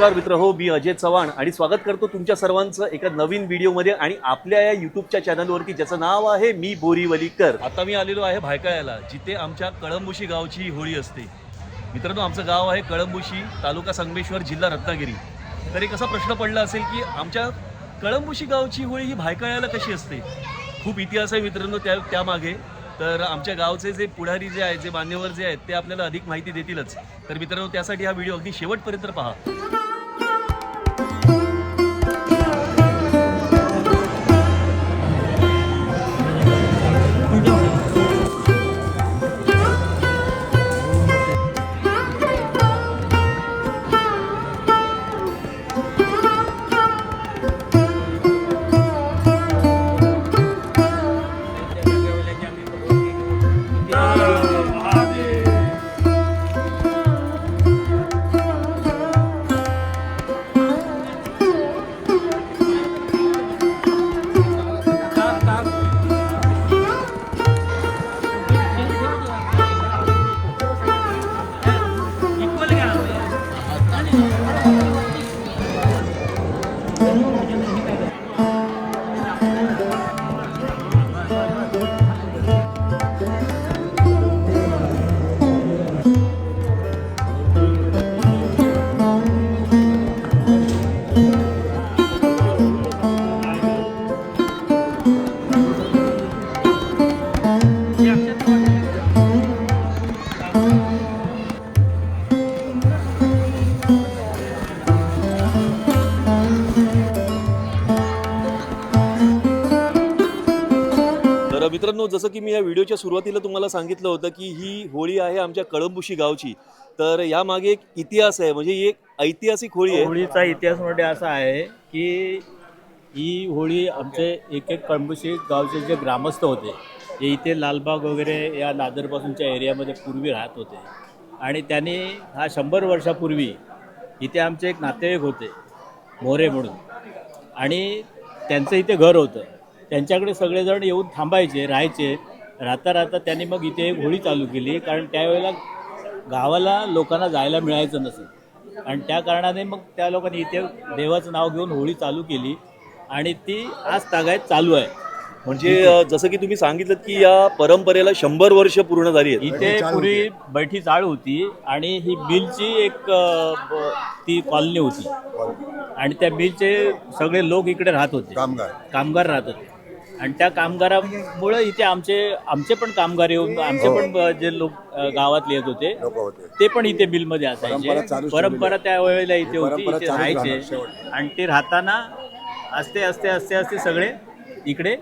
नमस्कार मित्र हो मी अजय चव्हाण आणि स्वागत करतो तुमच्या सर्वांचं एका नवीन व्हिडिओमध्ये आणि आपल्या या युट्यूबच्या चॅनलवरती ज्याचं नाव आहे मी बोरीवलीकर. आता मी आलेलो आहे भायकाळ्याला जिथे आमच्या कळंबुशी गावची होळी असते. मित्रांनो आमचं गाव आहे कळंबुशी तालुका संगमेश्वर जिल्हा रत्नागिरी. तर एक असा प्रश्न पडला असेल की आमच्या कळंबुशी गावची होळी ही भायकाळ्याला कशी असते? खूप इतिहास आहे मित्रांनो त्या त्यामागे. तर आमच्या गावचे जे पुढारी जे आहेत जे मान्यवर जे आहेत ते आपल्याला अधिक माहिती देतीलच. तर मित्रांनो त्यासाठी हा व्हिडिओ अगदी शेवटपर्यंत पहा. मित्रांनो जसं की मी या व्हिडिओच्या सुरुवातीला तुम्हाला सांगितलं होतं की ही होळी आहे आमच्या कळंबुशी गावची. तर यामागे एक इतिहास आहे म्हणजे ही एक ऐतिहासिक होळी आहे. होळीचा इतिहास म्हणजे असा आहे की ही होळी आमचे एक एक कळंबुशी गावचे जे ग्रामस्थ होते ते इथे लालबाग वगैरे या दादरपासूनच्या एरियामध्ये पूर्वी राहत होते. आणि त्यांनी हा शंभर वर्षापूर्वी इथे आमचे एक नातेवाईक होते मोरे म्हणून. आणि त्यांचं इथे घर होतं. त्यांच्याकडे सगळेजण येऊन थांबायचे राहायचे. राहता राहता त्यांनी मग इथे एक होळी चालू केली कारण त्यावेळेला गावाला लोकांना जायला मिळायचं नसेल आणि त्या कारणाने मग त्या लोकांनी इथे देवाचं नाव घेऊन होळी चालू केली आणि ती आज तागायत चालू आहे. म्हणजे जसं की तुम्ही सांगितलं की या परंपरेला शंभर वर्ष पूर्ण झाली आहेत. इथे पूर्वी बैठी चाळ होती आणि ही बिलची एक ती कॉलनी होती. आणि त्या बिलचे सगळे लोक इकडे राहत होते. कामगार. कामगार राहत होते. आणि त्या कामगारामुळे इथे आमचे आमचे पण कामगार येऊन आमचे पण ब- जे लोक गावातले येत होते ते पण इथे बिलमध्ये परंपरा असायचे परंपरा त्या वेळेला इथे होती इथे राहायचे. आणि ते राहताना असते असते असते असते सगळे इकडे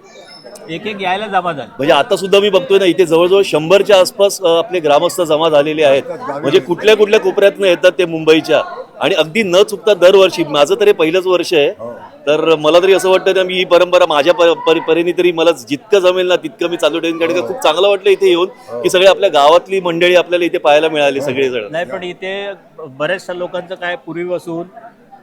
एक एक यायला जमा झाले. म्हणजे आता सुद्धा मी बघतोय ना इथे जवळजवळ शंभरच्या आसपास आपले ग्रामस्थ जमा झालेले आहेत. म्हणजे कुठल्या कुठल्या कोपऱ्यातनं येतात ते मुंबईच्या? आणि अगदी न चुकता दरवर्षी माझं तरी पहिलंच वर्ष आहे. हो. तर मला तरी असं वाटतं मी ही परंपरा माझ्या परीने तरी मला जितकं जमेल ना तितकं मी चालू ठेवीन. कारण का खूप चांगलं वाटलं इथे येऊन की सगळे आपल्या गावातली मंडळी आपल्याला इथे पाहायला मिळाली सगळेजण. नाही पण इथे बऱ्याचशा लोकांचं काय पूर्वीपासून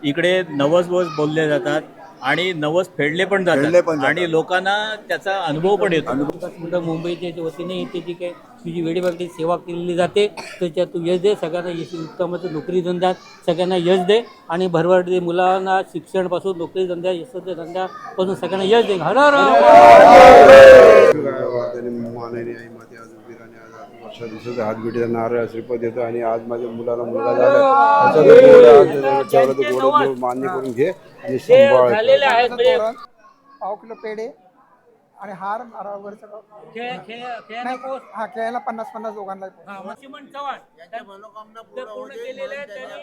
इकडे नवस वस बोलले जातात. आणि नवस फेडले पण फेडले जातात पण जातात. आणि लोकांना त्याचा अनुभव पण येतो मोठं मुंबईच्या वतीने इथे जी काही तुझी वेळेवारती सेवा केलेली जाते त्याच्यात तू यश दे सगळ्यांना यश उत्तमाचं नोकरी धंद्यात सगळ्यांना यश दे आणि भरभर दे मुलांना शिक्षणपासून नोकरी धंद्या यशस्वी धंद्यापासून सगळ्यांना यश दे हर हर मानाने आई माते आज वीराने आज आज वर्षा दिवसाचा हात भेटीचा नारळ श्रीपद देतो आणि आज माझ्या मुलाला मुलगा झाला मान्य करून घे आणि सांभाळ. म्हणजे पाव किलो पेढे आणि हार नारळ वगैरे सगळं खेळ खेळ खेळ नाही हा खेळायला पन्नास पन्नास दोघांना चव्हाण. ते पूर्ण केलेले आहेत त्यांनी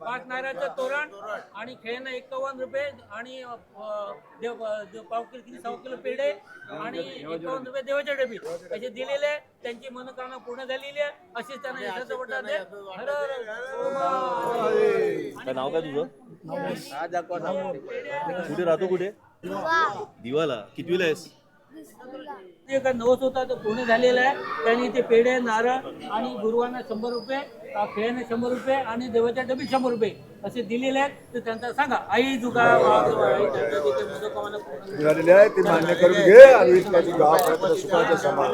पाच नारळाचं तोरण आणि खेळणं एकावन्न रुपये आणि अं, देव देव पाव किलो किती? किलो पेढे आणि एकावन्न रुपये देवाच्या डबी. त्याचे दिलेले आहे. त्यांची मनोकामना पूर्ण झालेली आहे. अशीच त्यांना यशाचं. हर हर काय नाव काय तुझं? कुठे राहतो कुठे? दिवाला. कितवीला आहेस? जे नवस होता तो पूर्ण झालेला आहे. त्यांनी ते पेढे नारळ आणि गुरुवांना शंभर रुपये अ, शंभर रुपये आणि देवाच्या डबी शंभर रुपये. असे दिलेले आहेत तर त्यांचा सांगा आई तिथे मनोकामना पूर्ण झाली. मिळालेले आहे ते मान्य करून घे आणि समान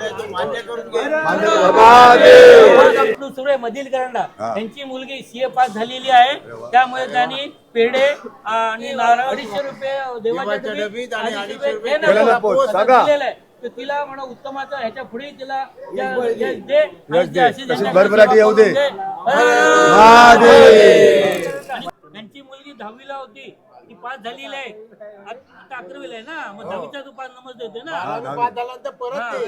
सुरे मधील करंडा. त्यांची मुलगी सीए पास झालेली आहे. त्यामुळे त्यांनी पेढे आणि नारळ अडीचशे रुपये देवाच्या तिला म्हणा उत्तमाचं ह्याच्या पुढे तिला दे भरभराटी येऊ दे. त्यांची मुलगी दहावीला होती. ती पास झालेली आहे. आत- अकरावीला आहे ना. मग दहावीचा तू पास नमस देते ना. हा.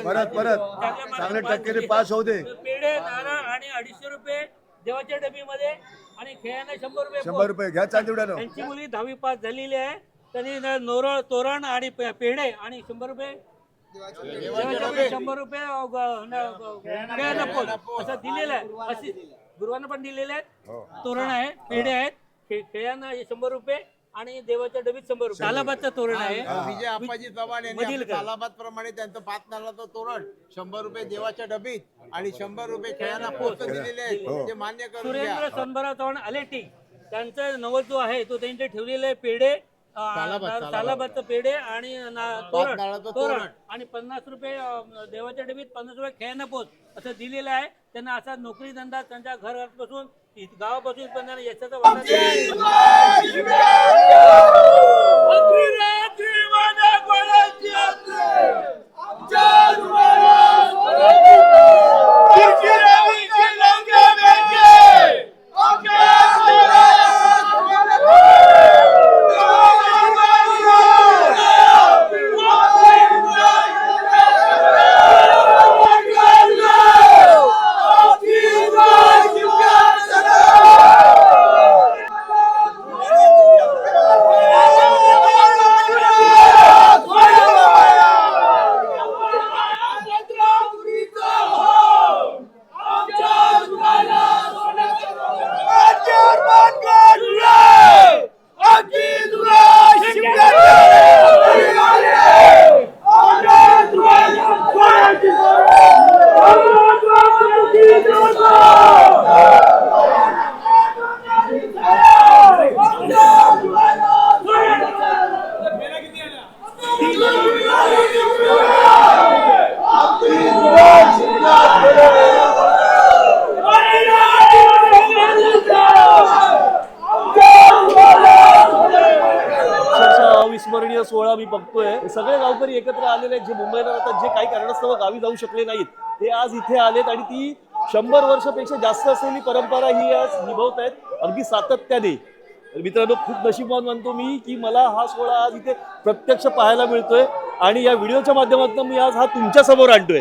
परत परत त्याच्या चांगले पास झाली. पास होऊ दे. पेढे नारळ आणि अडीचशे रुपये देवाच्या डबीमध्ये आणि खेळाने शंभर रुपये शंभर पोच. रुपये. घ्या चांदिवड्यानं त्यांची मुलगी दहावी पास झालेली आहे. त्यांनी नोरळ तोरण आणि पेढे आणि शंभर रुपये. देवाच्या डबी शंभर रुपये पोच असं दिलेलं आहे. अशी गुरुवानं पण दिलेले आहेत. तोरण आहे पेढे आहेत. खे- खेळानं हे शंभर रुपये आणि देवाच्या डबीत शंभर रुपये. तालाबादचं तोरण आहे. विजय आप्पाजी चव्हाण यांनी मधील आपल्या कर. तालाबाद प्रमाणे त्यांचं पाच नारळाचं तोरण शंभर रुपये देवाच्या डबीत आणि शंभर रुपये खेळांना पोस्ट दिलेले आहेत. ते मान्य करून घ्या. सुरेंद्र सनबरा चव्हाण आलेटी त्यांचा नवस जो आहे तो त्यांचे ठेवलेले आहे पेढे. तालाबादचं पेढे आणि ना- तोरण नारळाचं तोरण. तोरण. आणि पन्नास रुपये अ, देवाच्या डबीत पन्नास रुपये खेळणं पोच असं दिलेलं आहे. त्यांना असा नोकरी धंदा त्यांच्या घर बसून गावापासून पण त्यांना यशाचा वाटा सोहळा मी बघतोय. सगळे गावकरी एकत्र आलेले आहेत. जे मुंबईला राहतात जे काही कारणास्तव गावी जाऊ शकले नाहीत ते आज इथे आलेत आणि ती शंभर वर्षापेक्षा जास्त असलेली परंपरा ही आज निभवत आहेत अगदी सातत्याने. मित्रांनो खूप नशीबवान म्हणतो मी की मला हा सोहळा आज इथे प्रत्यक्ष पाहायला मिळतोय आणि या व्हिडिओच्या माध्यमातून मी आज हा तुमच्यासमोर आणतोय.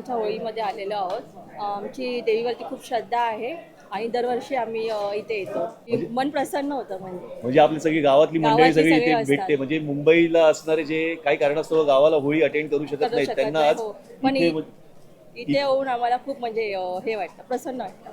चव्हाणांच्या होळीमध्ये आलेलो आहोत. आमची देवीवरती खूप श्रद्धा आहे आणि दरवर्षी आम्ही इथे येतो. मन प्रसन्न होतं म्हणजे. म्हणजे आपली सगळी गावातली मंडळी गावातली सगळी सगळे इथे असतात. भेटते. म्हणजे मुंबईला असणारे जे काही कारणास्तव गावाला होळी अटेंड करू शकत करू नाहीत. शकत त्यांना नाही, आज हो. पण इथे इ- इथे येऊन आम्हाला खूप म्हणजे अ, हे वाटतं प्रसन्न वाटतं.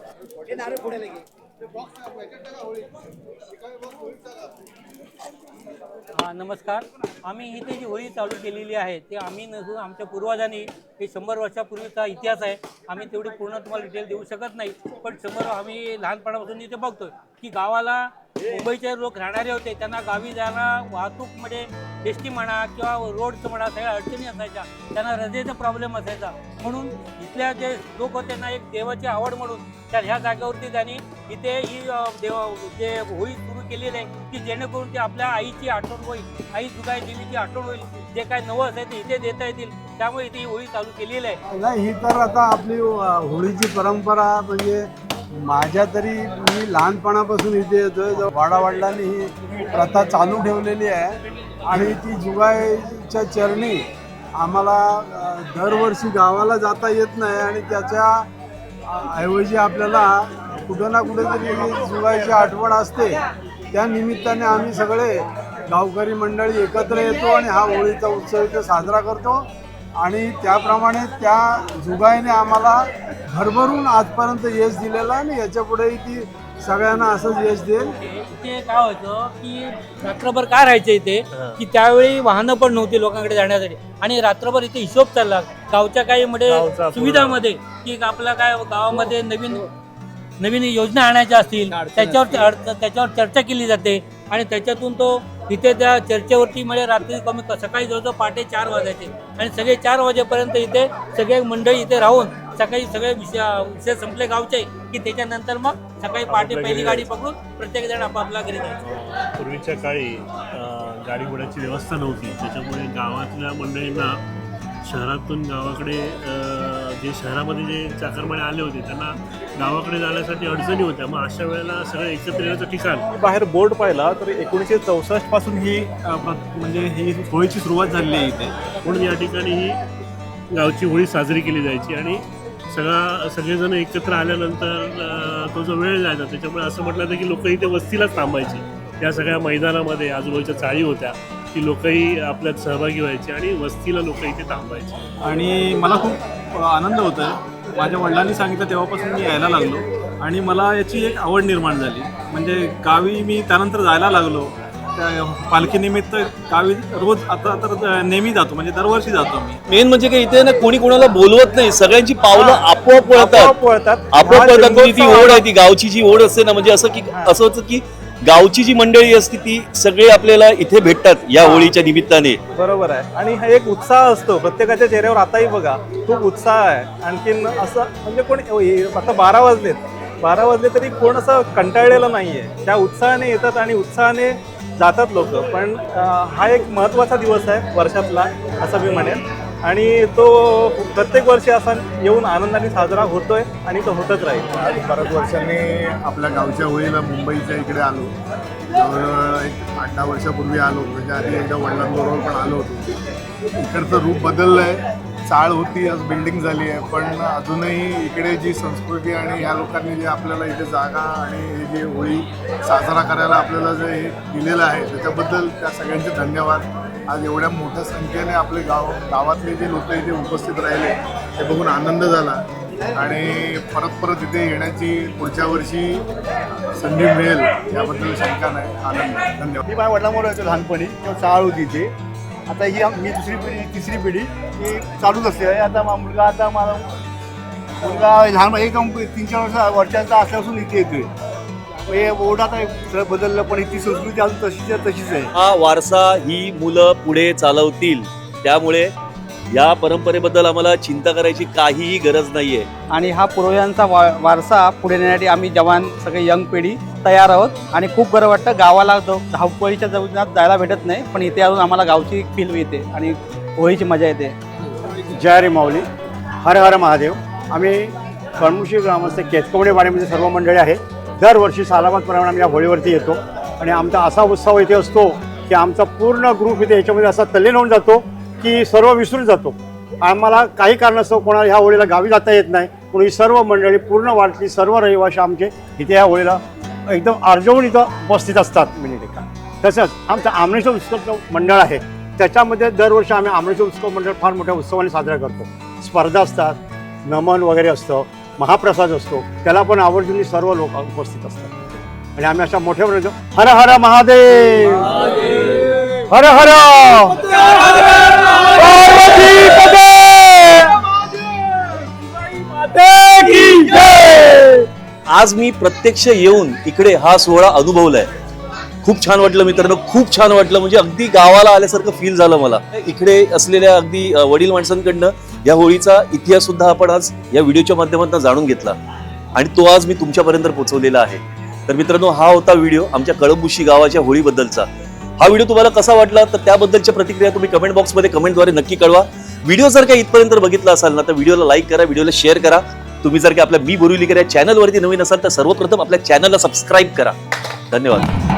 हां नमस्कार. आम्ही इथे जी होळी चालू केलेली आहे ते आम्ही नसून आमच्या पूर्वजांनी हे शंभर वर्षापूर्वीचा इतिहास आहे. आम्ही तेवढी पूर्ण तुम्हाला डिटेल देऊ शकत नाही पण शंभर आम्ही लहानपणापासून इथे बघतोय की गावाला मुंबईचे लोक राहणारे होते त्यांना गावी जायला वाहतूकमध्ये म्हणजे एस टी म्हणा किंवा रोडचं म्हणा सगळ्या अडचणी असायच्या. त्यांना रजेचा प्रॉब्लेम असायचा. म्हणून इथल्या जे लोक होते ना एक देवाची आवड म्हणून त्या ह्या जागेवरती त्यांनी इथे ही देव जे होळी सुरू केलेली आहे की जेणेकरून ते आपल्या आईची आठवण होईल आई जुगाई देवीची आठवण होईल जे काय नवस आहे ते इथे देता येतील. त्यामुळे इथे ही होळी चालू केलेली आहे. नाही ही तर आता आपली होळीची परंपरा म्हणजे माझ्या तरी मी लहानपणापासून इथे येतोय. वाडावडिलांनी ही प्रथा चालू ठेवलेली आहे आणि ती जुगाईच्या चरणी आम्हाला दरवर्षी गावाला जाता येत नाही आणि त्याच्या ऐवजी आपल्याला कुठं ना कुठेतरी जुगाईची आठवण असते. त्या निमित्ताने आम्ही सगळे गावकरी मंडळी एकत्र येतो आणि हा होळीचा उत्सव इथे साजरा करतो. आणि त्याप्रमाणे त्या जुगाईने आम्हाला भरभरून आजपर्यंत यश दिलेलं आणि याच्या पुढेही ती सगळ्यांना असंच यश देईल. इथे काय होतं की रात्रभर काय राहायचं इथे? की त्यावेळी वाहनं पण नव्हती लोकांकडे जाण्यासाठी. आणि रात्रभर इथे हिशोब चालला. गावच्या काही मध्ये सुविधामध्ये की आपल्या काय गावामध्ये नवीन नवीन योजना आणायच्या असतील त्याच्यावर त्याच्यावर चर्चा केली जाते आणि त्याच्यातून तो इथे त्या चर्चेवरती म्हणजे रात्री कमी सकाळी जवळजवळ पहाटे चार वाजायचे. आणि सगळे चार वाजेपर्यंत इथे सगळे मंडळी इथे राहून सकाळी सगळे विषय विषय संपले गावचे की त्याच्यानंतर मग सकाळी पहाटे पहिली गाडी पकडून प्रत्येक जण आपापल्या घरी जायचं. पूर्वीच्या काळी गाडी घोड्याची व्यवस्था नव्हती. त्याच्यामुळे गावातल्या मंडळींना शहरातून गावाकडे जे शहरामध्ये जे चाकरमाने आले होते त्यांना गावाकडे जाण्यासाठी अडचणी होत्या. मग अशा वेळेला सगळं एकत्र येण्याचं ठिकाण. बाहेर बोर्ड पाहिला तर एकोणीसशे चौसष्टपासून ही म्हणजे ही होळीची सुरुवात झालेली आहे इथे. म्हणून या ठिकाणी ही गावची होळी साजरी केली जायची आणि सगळा सगळेजण एकत्र आल्यानंतर तो जो वेळ जायचा त्याच्यामुळे असं म्हटलं जातं की लोक इथे वस्तीलाच थांबायची. त्या सगळ्या मैदानामध्ये आजूबाजूच्या चाळी होत्या. ती लोकही आपल्यात सहभागी व्हायची आणि वस्तीला लोक इथे थांबायची. आणि मला खूप आनंद होत आहे माझ्या वडिलांनी सांगितलं तेव्हापासून मी यायला लागलो. आणि मला याची एक आवड निर्माण झाली. म्हणजे गावी मी त्यानंतर जायला लागलो. त्या पालखीनिमित्त गावी रोज आता तर नेहमी जातो. म्हणजे दरवर्षी जातो मी मेन म्हणजे काय इथे ना कोणी कोणाला बोलवत नाही. सगळ्यांची पावलं आपोआप वळतात. आपोआप म्हणजे ती ओढ आहे ती गावची जी ओढ असते ना म्हणजे असं की असं होतं की गावची जी मंडळी असते ती सगळे आपल्याला इथे भेटतात या होळीच्या निमित्ताने. बरोबर आहे. आणि हा एक उत्साह असतो प्रत्येकाच्या चेहऱ्यावर आताही बघा खूप उत्साह आहे. आणखीन असं म्हणजे कोण आता बारा वाजलेत. बारा वाजले तरी कोण असं कंटाळलेलं नाही आहे त्या उत्साहाने येतात आणि उत्साहाने जातात लोक. पण हा एक महत्त्वाचा दिवस आहे वर्षातला असं मी म्हणेन. आणि तो प्रत्येक वर्षी असा येऊन आनंदाने साजरा होतोय आणि तो होतच राहील. आज बऱ्याच वर्षांनी आपल्या गावच्या होळीला मुंबईच्या इकडे आलो. जवळजवळ एक आठ दहा वर्षापूर्वी आलो. म्हणजे आधी एकदा वडिलांबरोबर पण आलो होतो. इकडचं रूप बदललं आहे चाळ होती आज बिल्डिंग झाली आहे. पण अजूनही इकडे जी संस्कृती आणि ह्या लोकांनी जे आपल्याला इथे जागा आणि हे जे होळी साजरा करायला आपल्याला जे दिलेलं आहे त्याच्याबद्दल त्या सगळ्यांचे धन्यवाद. आज एवढ्या मोठ्या संख्येने आपले गाव गावातले जे लोक इथे उपस्थित राहिले ते बघून आनंद झाला. आणि परत परत इथे येण्याची पुढच्या वर्षी संधी मिळेल याबद्दल शंका नाही. आनंद. धन्यवाद. मी माझ्या वडिलांमुळे होतो लहानपणी किंवा चाळ होती इथे. आता ही मी दुसरी पिढी तिसरी पिढी ही चालूच असते. आता मा- मुलगा आता मला मुलगा लहान एक तीन चार वर्ष वर्षांचा असल्यापासून इथे येतोय. हे सगळं बदललं पण ती संस्कृती अजून तशीच तशीच आहे. हा वारसा ही मुलं पुढे चालवतील. त्यामुळे या परंपरेबद्दल आम्हाला चिंता करायची काहीही गरज नाहीये. आणि हा पूर्वजांचा वा वारसा पुढे नेण्यासाठी आम्ही जवान सगळे यंग पिढी तयार आहोत. आणि खूप बरं वाटतं गावाला धावपळीच्या जीवनात जायला भेटत नाही पण इथे अजून आम्हाला गावची फील येते आणि होळीची मजा येते. जय रे माऊली. हर हर महादेव. आम्ही कळमुशी ग्रामस्थ केतकवडे वाडीमध्ये सर्व मंडळी आहे दरवर्षी सालाबादप्रमाणे आम्ही या होळीवरती येतो. आणि आमचा असा उत्सव इथे असतो की आमचा पूर्ण ग्रुप इथे याच्यामध्ये असा तल्लीन होऊन जातो की सर्व विसरून जातो. आम्हाला काही कारणास्तव कोणाला ह्या होळीला गावी जाता येत नाही. म्हणून ही सर्व मंडळी पूर्ण वाटली सर्व रहिवाशी आमचे इथे ह्या होळीला एकदम आर्जवून इथं उपस्थित असतात. मिनिटिका तसंच आमचं आमणेश्वर उत्सव मंडळ आहे त्याच्यामध्ये दरवर्षी आम्ही आमणेश्वर उत्सव मंडळ फार मोठ्या उत्सवाने साजरा करतो. स्पर्धा असतात नमन वगैरे असतं. महाप्रसाद असतो त्याला पण आवर्जून सर्व लोक उपस्थित असतात. आणि आम्ही अशा मोठ्या हर हर महादेव! हर हर! पार्वती पते! की आज मी प्रत्यक्ष येऊन इकडे हा सोहळा अनुभवलाय. खूप छान वाटलं मित्रांनो खूप छान वाटलं. म्हणजे अगदी गावाला आल्यासारखं फील झालं मला. इकडे असलेल्या अगदी वडील माणसांकडनं या होळीचा इतिहास सुद्धा आपण आज या व्हिडिओच्या माध्यमातून जाणून घेतला. आणि तो आज मी तुमच्यापर्यंत पोहोचवलेला आहे. तर मित्रांनो हा होता व्हिडिओ आमच्या कळंबुशी गावाच्या होळीबद्दलचा. हा व्हिडिओ तुम्हाला कसा वाटला? तर त्याबद्दलच्या प्रतिक्रिया तुम्ही कमेंट बॉक्समध्ये कमेंटद्वारे नक्की कळवा. व्हिडिओ जर काही इथपर्यंत बघितला असाल ना तर व्हिडिओला लाईक करा व्हिडिओला शेअर करा. तुम्ही जर काही आपल्या मी बोरिवलीकर या चॅनलवरती नवीन असाल तर सर्वप्रथम आपल्या चॅनलला सबस्क्राईब करा. धन्यवाद.